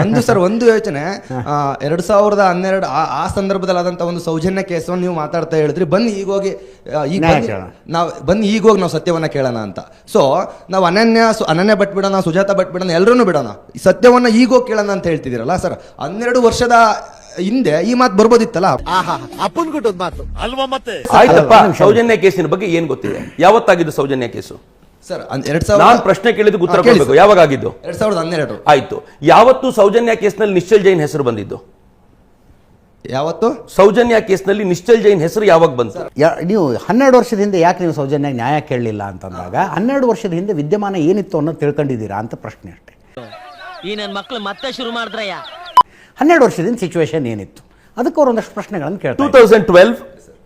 ಒಂದು ಸರ್ ಒಂದು ಯೋಚನೆ. ಆ, ಎರಡ್ ಸಾವಿರದ ಹನ್ನೆರಡು ಆ- ಸಂದರ್ಭದಲ್ಲಿ ಆದಂತ ಒಂದು ಸೌಜನ್ಯ ಕೇಸವನ್ನು ನೀವು ಮಾತಾಡ್ತಾ ಹೇಳಿದ್ರಿ. ಬನ್ನಿ ಈಗ ಹೋಗಿ ಈಗ. ನಾವು ಬನ್ನಿ ಈಗ ಹೋಗಿ ನಾವು ಸತ್ಯವನ್ನ ಕೇಳೋಣ ಅಂತ. ಸೊ ನಾವು ಅನನ್ಯ ಅನನ್ಯ ಭಟ್ ಬಿಡೋಣ ಸುಜಾತ ಬಟ್ ಬಿಡೋಣ ಎಲ್ಲರೂ ಬಿಡೋಣ. ಈ ಸತ್ಯವನ್ನ ಈಗ ಹೋಗಿ ಕೇಳೋಣ ಅಂತ ಹೇಳ್ತಿದ್ದೀರಲ್ಲ ಸರ್. ಹನ್ನೆರಡು ವರ್ಷದ ಹಿಂದೆ ಈ ಮಾತು ಬರ್ಬೋದಿತ್ತಲ್ಲ? ಅಪ್ಪನ್ ಮಾತು. ಅಲ್ವಾ ಮತ್ತೆ? ಆಯ್ತಪ್ಪ ಸೌಜನ್ಯ ಕೇಸಿನ ಬಗ್ಗೆ ಏನ್ ಗೊತ್ತಿದೆ? ಯಾವತ್ತಾಗಿದ್ದು ಸೌಜನ್ಯ ಕೇಸು? ಸರ್ ಎರಡ್ ನಾನ್ ಸಾವಿರದ ಪ್ರಶ್ನೆ ಕೇಳಿದಕ್ಕೆ ಉತ್ತರ ಕೊಡಬೇಕು. ಯಾವಾಗ ಆಗಿದ್ದು ಎರಡ್ ಸಾವಿರದ ಹನ್ನೆರಡು. ಆಯ್ತು. ಯಾವತ್ತು ಸೌಜನ್ಯ ಕೇಸ್ನಲ್ಲಿ ನಿಶ್ಚಲ್ ಜೈನ್ ಹೆಸರು ಬಂದಿದ್ದು? ಯಾವತ್ತು? ಸೌಜನ್ಯ ಕೇಸ್ನಲ್ಲಿ ನಿಶ್ಚಲ್ ಜೈನ್ ಹೆಸರು ಯಾವಾಗ ಬಂತು? ಯಾ- ನೀವು ಹನ್ನೆರಡು ವರ್ಷದ ಹಿಂದೆ ಯಾಕೆ ನೀವು ಸೌಜನ್ಯ ನ್ಯಾಯ ಕೇಳಲಿಲ್ಲ ಅಂತಂದಾಗ ಹನ್ನೆರಡು ವರ್ಷದ ಹಿಂದೆ ವಿದ್ಯಮಾನ ಏನಿತ್ತು ಅನ್ನೋದು ತಿಳ್ಕೊಂಡಿದ್ದೀರಾ ಅಂತ ಪ್ರಶ್ನೆ ಅಷ್ಟೇ. ಈ ನನ್ನ ಮಕ್ಕಳು ಮತ್ತೆ ಶುರು ಮಾಡಿದ್ರಯ್ಯ? ಹನ್ನೆರಡು ವರ್ಷದಿಂದ ಸಿಚುವೇಶನ್ ಏನಿತ್ತು? ಅದಕ್ಕೆ ಅವ್ರು ಒಂದಷ್ಟು ಪ್ರಶ್ನೆಗಳನ್ನು ಟೂ ಕೇಳ್ತಾರೆ ತೌಸಂಡ್ ಟ್ವೆಲ್ವ್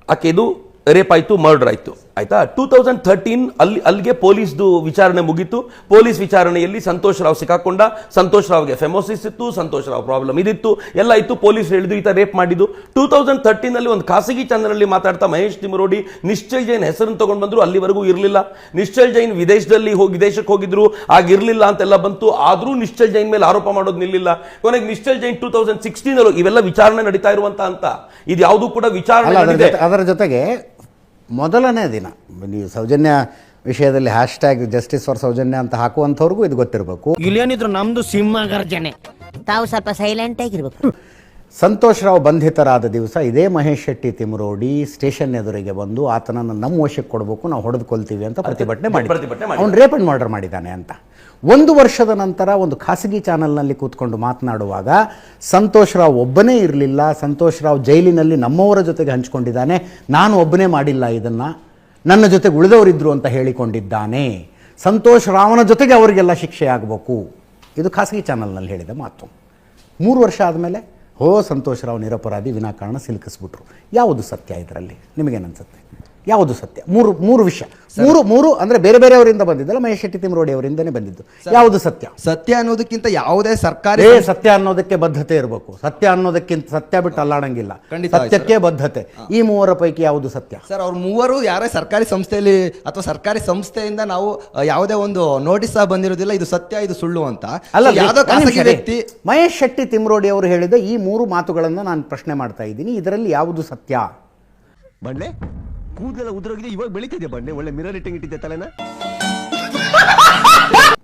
ಆಕೆದು ರೇಪ್ ಆಯಿತು ಮರ್ಡರ್ ಆಯ್ತು. ಆಯ್ತಾ? ಟೂ ತೌಸಂಡ್ ಥರ್ಟೀನ್ ಅಲ್ಲಿ ಅಲ್ಲಿಗೆ ಪೊಲೀಸ್ದು ವಿಚಾರಣೆ ಮುಗೀತು. ಪೊಲೀಸ್ ವಿಚಾರಣೆಯಲ್ಲಿ ಸಂತೋಷ್ ರಾವ್ ಸಿಕ್ಕಾಕೊಂಡ. ಸಂತೋಷ್ ರಾವ್ಗೆ ಫೆಮೋಸಿಸ್ ಇತ್ತು ಸಂತೋಷ್ ರಾವ್ ಪ್ರಾಬ್ಲಮ್ ಇದಿತ್ತು. ಎಲ್ಲ ಇತ್ತು ಪೊಲೀಸ್ ಹೇಳಿದು ಈತ ರೇಪ್ ಮಾಡಿದ್ದು. ಟೂ ತೌಸಂಡ್ ಥರ್ಟೀನಲ್ಲಿ ಒಂದು ಖಾಸಗಿ ಚಾನಲ್ ಅಲ್ಲಿ ಮಾತಾಡ್ತಾ ಮಹೇಶ್ ತಿಮರೋಡಿ ನಿಶ್ಚಲ್ ಜೈನ್ ಹೆಸರನ್ನು ತೊಗೊಂಡು ಬಂದರು ಅಲ್ಲಿವರೆಗೂ ಇರಲಿಲ್ಲ. ನಿಶ್ಚಲ್ ಜೈನ್ ವಿದೇಶದಲ್ಲಿ ಹೋಗಿ ವಿದೇಶಕ್ಕೆ ಹೋಗಿದ್ರು. ಆಗಿರಲಿಲ್ಲ ಅಂತೆಲ್ಲ ಬಂತು. ಆದ್ರೂ ನಿಶ್ಚಲ್ ಜೈನ್ ಮೇಲೆ ಆರೋಪ ಮಾಡೋದು ನಿಲ್ಲಿಲ್ಲ. ಕೊನೆಗೆ ನಿಶ್ಚಲ್ ಜೈನ್ ಟೂ ತೌಸಂಡ್ ಸಿಕ್ಸ್ಟೀನಲ್ಲೂ ಅಲ್ಲಿ ಇವೆಲ್ಲ ವಿಚಾರಣೆ ನಡೀತಾ ಇರುವಂತ ಅಂತ ಇದು ಯಾವುದು ಕೂಡ ವಿಚಾರಣೆ ಅದರ ಜೊತೆಗೆ ಮೊದಲನೇ ದಿನ. ನೀವು ಸೌಜನ್ಯ ವಿಷಯದಲ್ಲಿ hash tag justice for Soujanya ಅಂತ ಹಾಕುವಂಥವ್ರಿಗೂ ಇದು ಗೊತ್ತಿರಬೇಕು. ಇಲ್ಲೇನಿದ್ರು ನಮ್ದು ಸಿಂಹ ಗರ್ಜನೆ. ತಾವು ಸ್ವಲ್ಪ ಸೈಲೆಂಟ್ ಆಗಿರ್ಬೇಕು. ಸಂತೋಷ್ ರಾವ್ ಬಂಧಿತರಾದ ದಿವಸ ಇದೇ ಮಹೇಶ್ ಶೆಟ್ಟಿ ತಿಮರೋಡಿ ಸ್ಟೇಷನ್ ಎದುರಿಗೆ ಬಂದು ಆತನನ್ನು ನಮ್ಮ ವಶಕ್ಕೆ ಕೊಡಬೇಕು ನಾವು ಹೊಡೆದುಕೊಳ್ತೀವಿ ಅಂತ ಪ್ರತಿಭಟನೆ ಮಾಡಿ ಪ್ರತಿಭಟನೆ ಮಾಡಿದ್ರು. ಅವ್ನು ರೇಪ್ ಅಂಡ್ ಮರ್ಡರ್ ಮಾಡಿದ್ದಾನೆ ಅಂತ. ಒಂದು ವರ್ಷದ ನಂತರ ಒಂದು ಖಾಸಗಿ ಚಾನಲ್ನಲ್ಲಿ ಕೂತ್ಕೊಂಡು ಮಾತನಾಡುವಾಗ ಸಂತೋಷ್ ರಾವ್ ಒಬ್ಬನೇ ಇರಲಿಲ್ಲ, ಸಂತೋಷ್ ರಾವ್ ಜೈಲಿನಲ್ಲಿ ನಮ್ಮವರ ಜೊತೆಗೆ ಹಂಚಿಕೊಂಡಿದ್ದಾನೆ, ನಾನು ಒಬ್ಬನೇ ಮಾಡಿಲ್ಲ ಇದನ್ನು, ನನ್ನ ಜೊತೆಗೆ ಉಳಿದವರಿದ್ದರು ಅಂತ ಹೇಳಿಕೊಂಡಿದ್ದಾನೆ, ಸಂತೋಷ್ ರಾವನ ಜೊತೆಗೆ ಅವರಿಗೆಲ್ಲ ಶಿಕ್ಷೆ ಆಗಬೇಕು. ಇದು ಖಾಸಗಿ ಚಾನಲ್ನಲ್ಲಿ ಹೇಳಿದ ಮಾತು. ಮೂರು ವರ್ಷ ಆದಮೇಲೆ, ಹೋ ಸಂತೋಷ್ ರಾವ್ ನಿರಪರಾಧಿ ವಿನಾಕಾರಣ ಸಿಲುಕಿಸ್ಬಿಟ್ರು. ಯಾವುದು ಸತ್ಯ ಇದರಲ್ಲಿ? ನಿಮಗೇನನ್ಸುತ್ತೆ? ಯಾವುದು ಸತ್ಯ? ಮೂರು ಮೂರು ವಿಷಯ. ಮೂರು ಮೂರು ಅಂದ್ರೆ ಬೇರೆ ಬೇರೆಯವರಿಂದ ಬಂದಿದ್ದಲ್ಲ ಮಹೇಶ್ ಶೆಟ್ಟಿ ತಿಮರೋಡಿ ಅವರಿಂದನೇ ಬಂದಿದ್ದು. ಯಾವುದು ಸತ್ಯ? ಸತ್ಯ ಅನ್ನೋದಕ್ಕಿಂತ ಯಾವುದೇ ಸರ್ಕಾರಿ ಏ ಸತ್ಯ ಅನ್ನೋದಕ್ಕೆ ಬದ್ಧತೆ ಇರಬೇಕು. ಸತ್ಯ ಅನ್ನೋದಕ್ಕಿಂತ ಸತ್ಯ ಬಿಟ್ಟು ಅಲ್ಲಾಡಂಗಿಲ್ಲ. ಸತ್ಯಕ್ಕೆ ಬದ್ಧತೆ. ಈ ಮೂವರ ಪೈಕಿ ಯಾವುದು ಸತ್ಯ? ಸರ್ ಅವ್ರ ಮೂವರು ಯಾರೇ ಸರ್ಕಾರಿ ಸಂಸ್ಥೆಯಲ್ಲಿ ಅಥವಾ ಸರ್ಕಾರಿ ಸಂಸ್ಥೆಯಿಂದ ನಾವು ಯಾವುದೇ ಒಂದು ನೋಟಿಸ್ ಸಹ ಬಂದಿರೋದಿಲ್ಲ ಇದು ಸತ್ಯ ಇದು ಸುಳ್ಳು ಅಂತ. ಅಲ್ಲ ಯಾವುದೋ ಖಾಸಗಿ ವ್ಯಕ್ತಿ ಮಹೇಶ್ ಶೆಟ್ಟಿ ತಿಮ್ರೋಡಿ ಅವರು ಹೇಳಿದ ಈ ಮೂರು ಮಾತುಗಳನ್ನು ನಾನು ಪ್ರಶ್ನೆ ಮಾಡ್ತಾ ಇದ್ದೀನಿ. ಇದರಲ್ಲಿ ಯಾವುದು ಸತ್ಯ? ಬಂಡೆ ಕೂದಲೆಲ್ಲ ಉದುರೋಗಿದೆ ಇವಾಗ ಬೆಳಿತಿದೆ ಬಂಡೆ ಒಳ್ಳೆ ಮಿರರ್ ಇಟ್ಟಿಂಗ್ ಇಟ್ಟಿದ್ದೆ ತಲೆನ?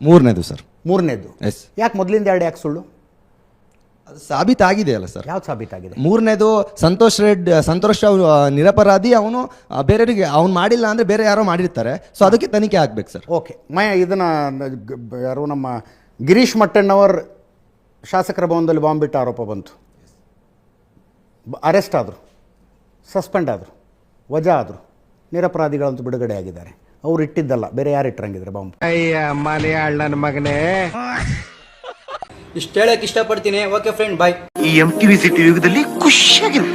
ಮೂರನೇದು ಸರ್. ಮೂರನೇದು? ಎಸ್ ಯಾಕೆ ಮೊದಲಿಂದ ಎರಡು ಯಾಕೆ ಸುಳ್ಳು? ಅದು ಸಾಬೀತಾಗಿದೆ ಅಲ್ಲ ಸರ್. ಯಾವ್ದು ಸಾಬೀತಾಗಿದೆ? ಮೂರನೇದು ಸಂತೋಷ್ ರೆಡ್ ಸಂತೋಷ್ ಅವರು ನಿರಪರಾಧಿ ಅವನು ಬೇರೆಯವರಿಗೆ ಅವ್ನು ಮಾಡಿಲ್ಲ ಅಂದ್ರೆ ಬೇರೆ ಯಾರೋ ಮಾಡಿರ್ತಾರೆ. ಸೊ ಅದಕ್ಕೆ ತನಿಖೆ ಆಗ್ಬೇಕು ಸರ್. ಓಕೆ ಮಯ ಇದನ್ನು ಯಾರು ನಮ್ಮ ಗಿರೀಶ್ ಮಟ್ಟಣ್ಣವರ್ ಶಾಸಕರ ಭವನದಲ್ಲಿ ಬಾಂಬ್ ಬಿಟ್ಟ ಆರೋಪ ಬಂತು. ಅರೆಸ್ಟ್ ಆದರು. ಸಸ್ಪೆಂಡ್ ಆದರು. ವಜಾ ಆದರು ನಿರಪರಾಧಿಗಳಂತೂ ಬಿಡುಗಡೆ ಆಗಿದ್ದಾರೆ ಅವ್ರು ಇಟ್ಟಿದ್ದಲ್ಲ ಬೇರೆ ಯಾರು ಇಟ್ಟರಂಗಿದ್ರೆ ಬಾಂಬ್? ಅಯ್ಯ ಮಲಯಾಳನ ಮಗನೇ. ಇಷ್ಟು ಹೇಳಕ್ ಇಷ್ಟಪಡ್ತೀನಿ. ಓಕೆ ಫ್ರೆಂಡ್ ಬಾಯ್ ಈ ಎಂ ಟಿ ವಿ ಸಿಟಿ ಯುಗದಲ್ಲಿ ಖುಷಿಯಾಗಿರು